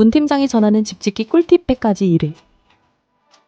문 팀장이 전하는 집짓기 꿀팁100가지 1회.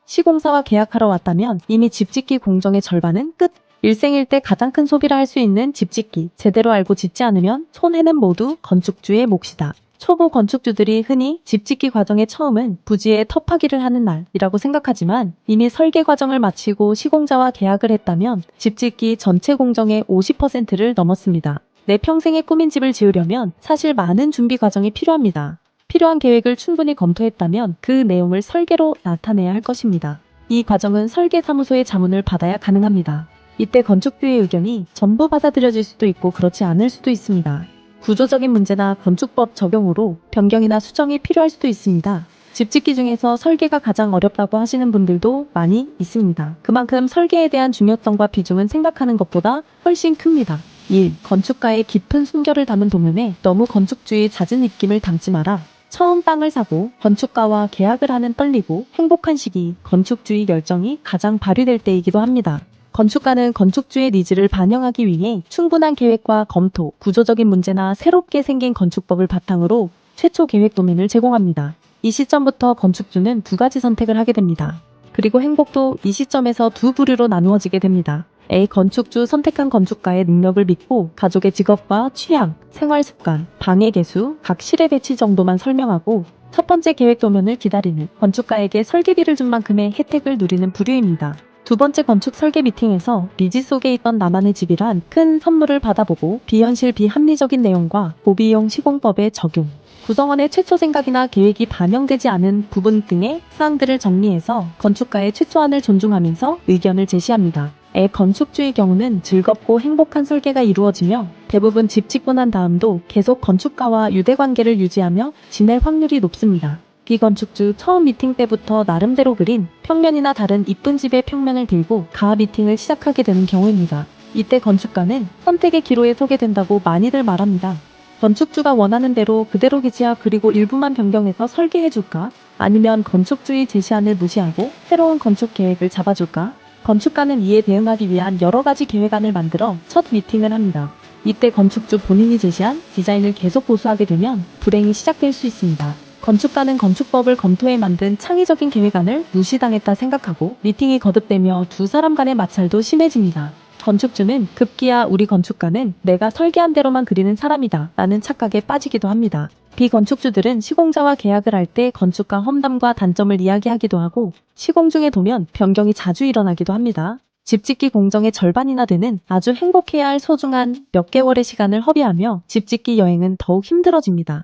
시공사와 계약하러 왔다면 이미 집짓기 공정의 절반은 끝. 일생일 때 가장 큰 소비를 할수 있는 집짓기. 제대로 알고 짓지 않으면 손해는 모두 건축주의 몫이다. 초보 건축주들이 흔히 집짓기 과정의 처음은 부지에 터파기를 하는 날이라고 생각하지만 이미 설계 과정을 마치고 시공자와 계약을 했다면 집짓기 전체 공정의 50%를 넘었습니다. 내 평생의 꿈인 집을 지으려면 사실 많은 준비 과정이 필요합니다. 필요한 계획을 충분히 검토했다면 그 내용을 설계로 나타내야 할 것입니다. 이 과정은 설계사무소의 자문을 받아야 가능합니다. 이때 건축주의 의견이 전부 받아들여질 수도 있고 그렇지 않을 수도 있습니다. 구조적인 문제나 건축법 적용으로 변경이나 수정이 필요할 수도 있습니다. 집 짓기 중에서 설계가 가장 어렵다고 하시는 분들도 많이 있습니다. 그만큼 설계에 대한 중요성과 비중은 생각하는 것보다 훨씬 큽니다. 1. 건축가의 깊은 순결을 담은 도면에 너무 건축주의 잦은 입김을 담지 마라. 처음 땅을 사고 건축가와 계약을 하는 떨리고 행복한 시기 건축주의 열정이 가장 발휘될 때이기도 합니다. 건축가는 건축주의 니즈를 반영하기 위해 충분한 계획과 검토, 구조적인 문제나 새롭게 생긴 건축법을 바탕으로 최초 계획 도면을 제공합니다. 이 시점부터 건축주는 두 가지 선택을 하게 됩니다. 그리고 행복도 이 시점에서 두 부류로 나누어지게 됩니다. A. 건축주 선택한 건축가의 능력을 믿고 가족의 직업과 취향, 생활 습관, 방해 개수, 각 실의 배치 정도만 설명하고 첫 번째 계획 도면을 기다리는 건축가에게 설계비를 준 만큼의 혜택을 누리는 부류입니다. 두 번째 건축 설계 미팅에서 리지 속에 있던 나만의 집이란 큰 선물을 받아보고 비현실 비합리적인 내용과 고비용 시공법의 적용, 구성원의 최초 생각이나 계획이 반영되지 않은 부분 등의 사항들을 정리해서 건축가의 최초안을 존중하면서 의견을 제시합니다. 애 건축주의 경우는 즐겁고 행복한 설계가 이루어지며 대부분 집 짓고 난 다음도 계속 건축가와 유대관계를 유지하며 지낼 확률이 높습니다. 비건축주 처음 미팅 때부터 나름대로 그린 평면이나 다른 이쁜 집의 평면을 들고 가하 미팅을 시작하게 되는 경우입니다. 이때 건축가는 선택의 기로에 서게 된다고 많이들 말합니다. 건축주가 원하는 대로 그대로 기지하 그리고 일부만 변경해서 설계해줄까? 아니면 건축주의 제시안을 무시하고 새로운 건축 계획을 잡아줄까? 건축가는 이에 대응하기 위한 여러 가지 계획안을 만들어 첫 미팅을 합니다. 이때 건축주 본인이 제시한 디자인을 계속 고수하게 되면 불행이 시작될 수 있습니다. 건축가는 건축법을 검토해 만든 창의적인 계획안을 무시당했다 생각하고 미팅이 거듭되며 두 사람 간의 마찰도 심해집니다. 건축주는 급기야 우리 건축가는 내가 설계한 대로만 그리는 사람이다 라는 착각에 빠지기도 합니다. 비건축주들은 시공자와 계약을 할 때 건축가 험담과 단점을 이야기하기도 하고 시공 중에 도면 변경이 자주 일어나기도 합니다. 집 짓기 공정의 절반이나 되는 아주 행복해야 할 소중한 몇 개월의 시간을 허비하며 집 짓기 여행은 더욱 힘들어집니다.